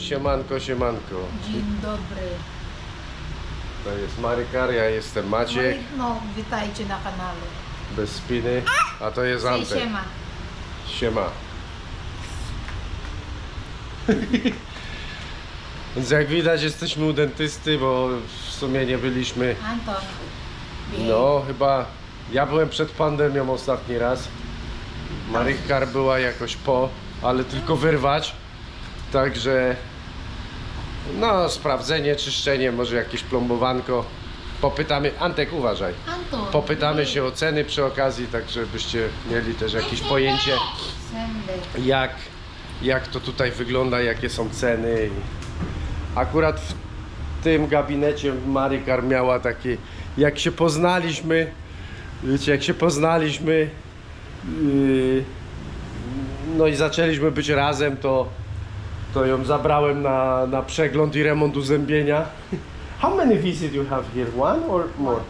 siemanko, siemanko. Dzień dobry. To jest Marykar, ja jestem Maciek, No, witajcie na kanale. bez spiny, a to jest Antek. siema. Siema. Więc jak widać jesteśmy u dentysty, bo w sumie nie byliśmy, Anton. No chyba ja byłem przed pandemią ostatni raz. Marykar była jakoś po, ale tylko wyrwać. Także no sprawdzenie, czyszczenie, może jakieś plombowanko. Popytamy, Antek uważaj. Anton. Popytamy się o ceny przy okazji, tak żebyście mieli też jakieś pojęcie jak, jak to tutaj wygląda, jakie są ceny. Akurat w tym gabinecie Marykar miała takie, jak się poznaliśmy, wiecie, jak się poznaliśmy, yy, no i zaczęliśmy być razem, to, to ją zabrałem na, na przegląd i remont uzębienia. How many visits you have here? One or more?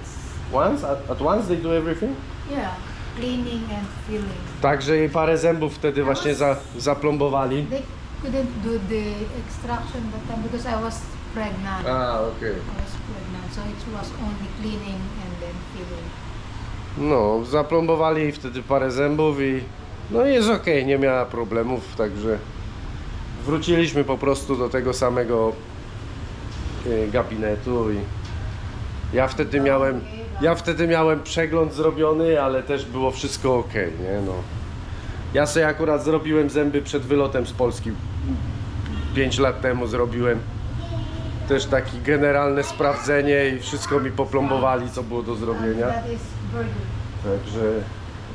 Once? At, at once they do everything? Yeah. Cleaning and filling. Także jej parę zębów wtedy właśnie za, zaplombowali. They couldn't do the extraction that time because I was pregnant. A, okej. I was pregnant, so it was only cleaning and then filling. No, zaplombowali jej wtedy parę zębów i no jest okej, nie miała problemów, także wróciliśmy po prostu do tego samego e, gabinetu i ja wtedy miałem ja wtedy miałem przegląd zrobiony, ale też było wszystko ok, nie no. Ja sobie akurat zrobiłem zęby przed wylotem z Polski 5 lat temu zrobiłem też takie generalne sprawdzenie i wszystko mi poplombowali co było do zrobienia. Także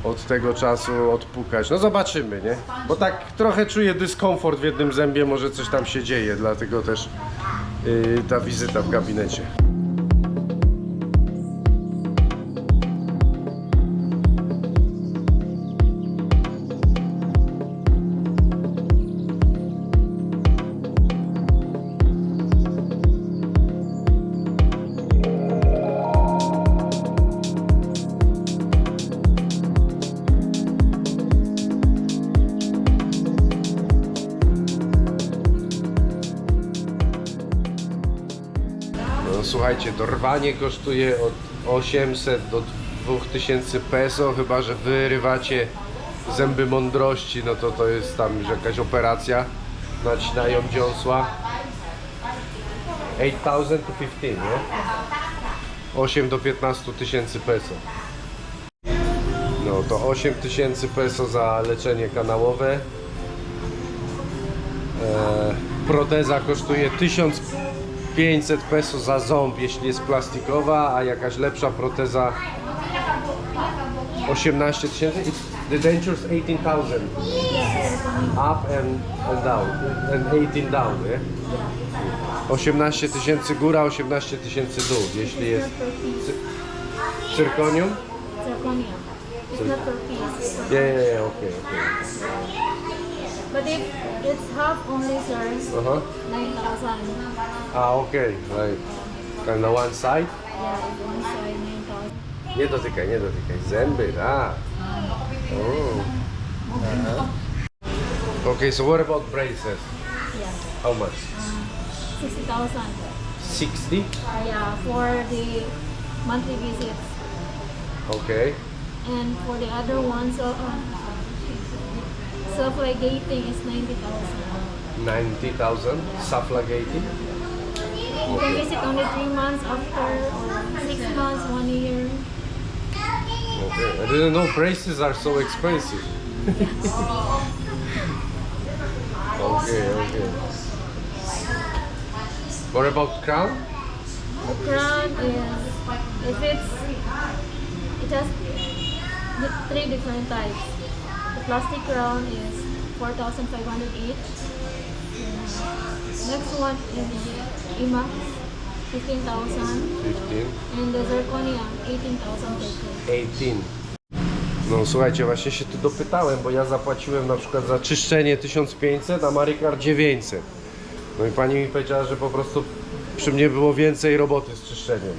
od tego czasu odpukać. No zobaczymy, nie? Bo tak trochę czuję dyskomfort w jednym zębie, może coś tam się dzieje, dlatego też yy, ta wizyta w gabinecie. No, słuchajcie, dorwanie kosztuje od 800 do 2000 peso, chyba że wyrywacie zęby mądrości, no to to jest tam już jakaś operacja. Nacinają dziąsła. 8000 to 15, nie? 8 do 15 tysięcy peso. No to 8 tysięcy peso za leczenie kanałowe. E, proteza kosztuje 1500 peso za ząb, jeśli jest plastikowa, a jakaś lepsza proteza 18 tysięcy. The dentures 18,000. Up and, and down. And 18 down, nie? 18 tysięcy góra, 18 tysięcy dół, jeśli jest cy- cyrkonium. Piece. Yeah, yeah, yeah, okay, okay. But if it's half only, sir, uh-huh. Aha. 9,000. A, ah, okej, right. And the one side? Yeah, one side 9,000. Nie dotykaj, nie dotykaj. Zęby, tak. Oh. Okay, so what about braces? Yeah. How much? Uh, 60,000. 60? Yeah, for the monthly visits. Okay. And for the other ones, uh, self-ligating is 90,000. 90,000. Suffragating? You can visit only three months after, or six months, one year. Okay. I didn't know braces are so expensive. okay, okay. What about crown? The crown is, if it's, it has three different types. Plastic crown is 4,500 each. Next one is IMAX, 15,000. 15. And the zirconia, 18,000 per case. 18. No słuchajcie, właśnie się tu dopytałem, bo ja zapłaciłem na przykład za czyszczenie 1500, a Marykar 900. No i pani mi powiedziała, że po prostu przy mnie było więcej roboty z czyszczeniem.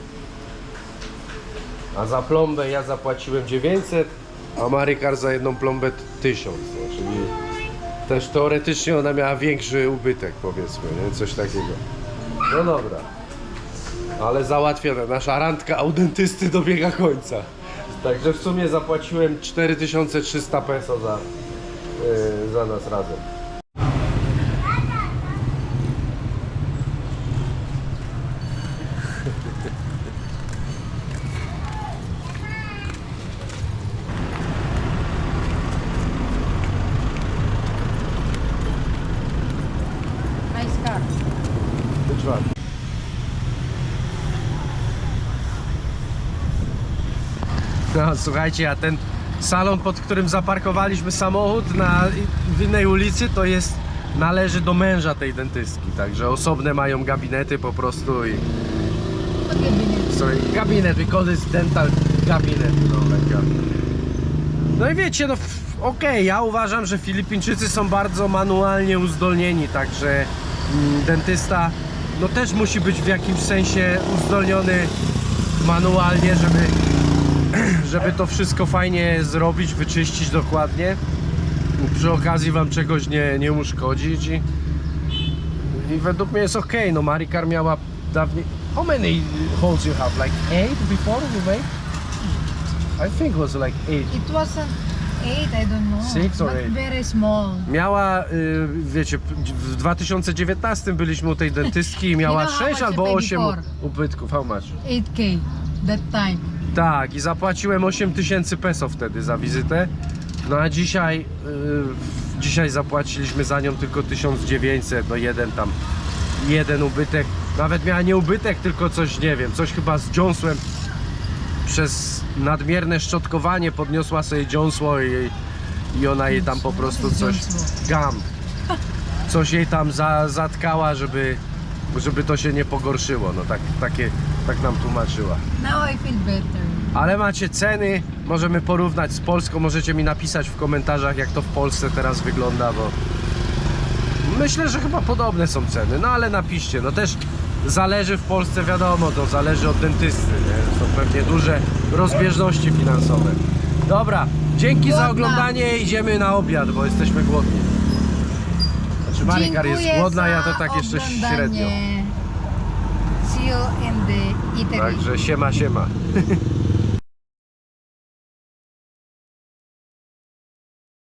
A za plombę ja zapłaciłem 900, a Marykar za jedną plombę 1000. No, czyli też teoretycznie ona miała większy ubytek, powiedzmy, nie? Coś takiego. No dobra. Ale załatwione. Nasza randka u dentysty dobiega końca. Także w sumie zapłaciłem 4300 peso za, yy, za nas razem. No słuchajcie, a ten salon, pod którym zaparkowaliśmy samochód na w innej ulicy, to jest należy do męża tej dentystki, także osobne mają gabinety po prostu i sorry, gabinet, call this dental gabinet, no. No i wiecie, no okej, ja uważam, że Filipińczycy są bardzo manualnie uzdolnieni, także mm, dentysta no też musi być w jakimś sensie uzdolniony manualnie, żeby, żeby to wszystko fajnie zrobić, wyczyścić dokładnie. Przy okazji wam czegoś nie, nie uszkodzić i, i według mnie jest ok. No Marikar miała dawniej... How many holes you have? Like eight before you made? I think it was like eight. It wasn't eight, I don't know. Six or eight? very small. Miała, y, wiecie, w 2019 byliśmy u tej dentystki i miała You know how 6 much albo you pay 8 before? ubytków. How much? 8k that time. Tak, i zapłaciłem 8 tysięcy peso wtedy za wizytę. No a dzisiaj, y, dzisiaj zapłaciliśmy za nią tylko 1900, no jeden tam, jeden ubytek. Nawet miała nie ubytek, tylko coś, nie wiem, coś chyba z dziąsłem. Przez nadmierne szczotkowanie podniosła sobie dziąsło i, i ona jej tam po prostu coś, gam, coś jej tam za, zatkała, żeby, żeby to się nie pogorszyło. No tak, takie, tak nam tłumaczyła. Now I feel better. Ale macie ceny, możemy porównać z Polską, możecie mi napisać w komentarzach jak to w Polsce teraz wygląda, bo myślę, że chyba podobne są ceny, no ale napiszcie, no też zależy w Polsce, wiadomo, to zależy od dentysty, nie? są pewnie duże rozbieżności finansowe. Dobra, dzięki za Głodna. oglądanie, idziemy na obiad, bo jesteśmy głodni. Znaczy Marikar jest głodna, ja to za tak jeszcze oglądanie. średnio. See you in the Italy. Także siema, siema.